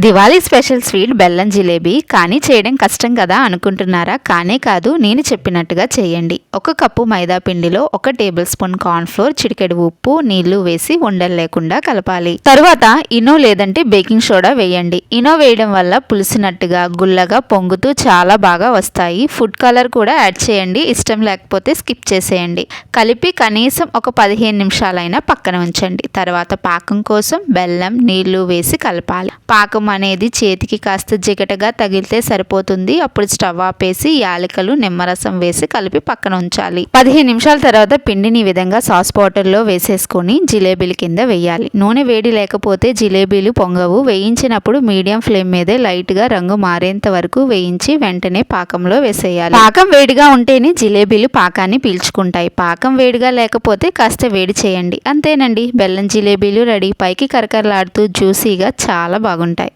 Diwali special sweet బెల్లం జిలేబీ కానీ చేయడం కష్టం కదా అనుకుంటున్నారా? కానే కాదు నేను చెప్పినట్టుగా చేయండి. ఒక కప్పు మైదా పిండిలో ఒక టేబుల్ స్పూన్ కార్న్ఫ్లోర్ చిటికెడు ఉప్పు నీళ్ళు వేసి ఉండలు లేకుండా కలపాలి. తరువాత ఇనో లేదంటే బేకింగ్ సోడా వేయండి. ఇనో వేయడం వల్ల పులిసినట్టుగా గుల్లగా పొంగుతూ చాలా బాగా వస్తాయి. ఫుడ్ కలర్ కూడా యాడ్ చేయండి. ఇష్టం లేకపోతే స్కిప్ చేసేయండి. కలిపి కనీసం ఒక పదిహేను నిమిషాలైనా పక్కన ఉంచండి. తర్వాత పాకం కోసం బెల్లం నీళ్ళు వేసి కలపాలి. పాకం అనేది చేతికి కాస్త జిగటగా తగిలితే సరిపోతుంది. అప్పుడు స్టవ్ ఆపేసి యాలకలు నిమ్మరసం వేసి కలిపి పక్కన ఉంచాలి. పదిహేను నిమిషాల తర్వాత పిండిని ఈ విధంగా సాస్ పౌడర్లో వేసేసుకొని జిలేబీల కింద వేయాలి. నూనె వేడి లేకపోతే జిలేబీలు పొంగవు. వేయించినప్పుడు మీడియం ఫ్లేమ్ మీదే లైట్గా రంగు మారేంత వరకు వేయించి వెంటనే పాకంలో వేసేయాలి. పాకం వేడిగా ఉంటేనే జిలేబీలు పాకాన్ని పీల్చుకుంటాయి. పాకం వేడిగా లేకపోతే కాస్త వేడి చేయండి. అంతేనండి. బెల్లం జిలేబీలు రెడీ. పైకి కరకరలాడుతూ జ్యూసీగా చాలా బాగుంటాయి.